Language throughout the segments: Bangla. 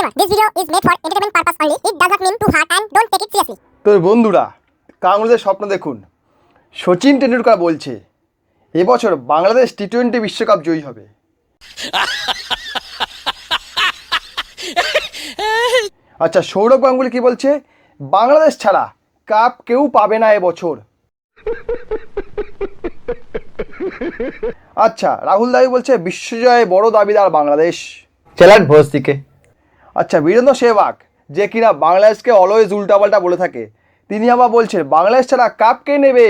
Disclaimer This video is made for entertainment purpose only. It does not mean to hurt and don't take it seriously. তো বন্ধুরা কাংড়ুদের স্বপ্ন দেখুন। সচিন টেন্ডুলকার বলছে এবছর বাংলাদেশ টি টোয়েন্টি বিশ্বকাপ জয়ী হবে। আচ্ছা সৌরভ গাঙ্গুলি কি বলছে? বাংলাদেশ ছাড়া কাপ কেউ পাবে না এবছর। আচ্ছা রাহুল দাবি বলছে বিশ্বজয়ে বড় দাবিদার বাংলাদেশ। চলান ভোজ দিকে। আচ্ছা বীরেন্দ্র সেবাক যে কিনা বাংলাদেশকে অলওয়েজ উল্টাপাল্টা বলে থাকে তিনি আবার বলছেন বাংলাদেশ ছাড়া কাপ কে নেবে?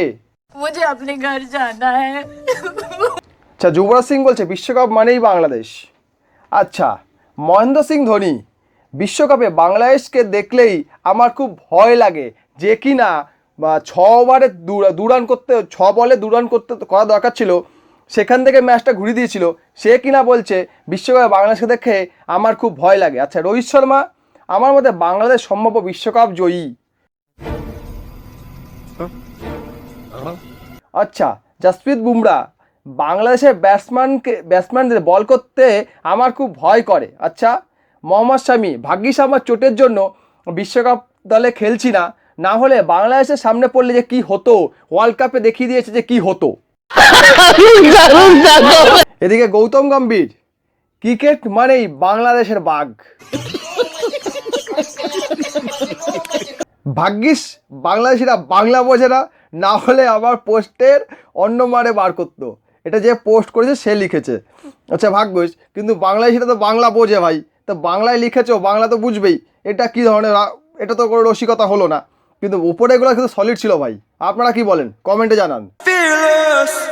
আচ্ছা যুবরাজ সিং বলছে বিশ্বকাপ মানেই বাংলাদেশ। আচ্ছা মহেন্দ্র সিং ধোনি বিশ্বকাপে বাংলাদেশকে দেখলেই আমার খুব ভয় লাগে যে কিনা ছ ওভারে দু রান করতে ছ বলে দু রান করতে করা দরকার ছিল। সেখান থেকে ম্যাচটা ঘুরিয়ে দিয়েছিল। সে কিনা বলছে, বিশ্বকাপে বাংলাদেশকে দেখে আমার খুব ভয় লাগে। আচ্ছা রোহিত শর্মা, আমার মতে বাংলাদেশ সম্ভাব্য বিশ্বকাপ জয়ী। আচ্ছা জসপ্রীত বুমরা, বাংলাদেশের ব্যাটসম্যানকে, ব্যাটসম্যানদের বল করতে আমার খুব ভয় করে। আচ্ছা মোহাম্মদ শামি, ভাগ্যিস আমার চোটের জন্য বিশ্বকাপ দলে খেলছি না। না হলে বাংলাদেশের সামনে পড়লে যে কি হতো? ওয়ার্ল্ড কাপে দেখিয়ে দিয়েছে যে কি হতো। এদিকে গৌতম গম্ভীর ক্রিকেট মানেই বাংলাদেশের বাঘ। ভাগ্যিস বাংলাদেশিরা বাংলা বোঝে না না হলে আবার পোস্টের অন্য মারে বার করতো। এটা যে পোস্ট করেছে সে লিখেছে। আচ্ছা ভাগ্যিস কিন্তু বাংলাদেশিরা তো বাংলা বোঝে ভাই। তো বাংলায় লিখেছো বাংলা তো বুঝবেই। এটা কি ধরনের এটা তো কোনো রসিকতা হলো না। কিন্তু উপরে এগুলো কিন্তু সলিড ছিল ভাই। আপনারা কি বলেন? কমেন্টে জানান। us.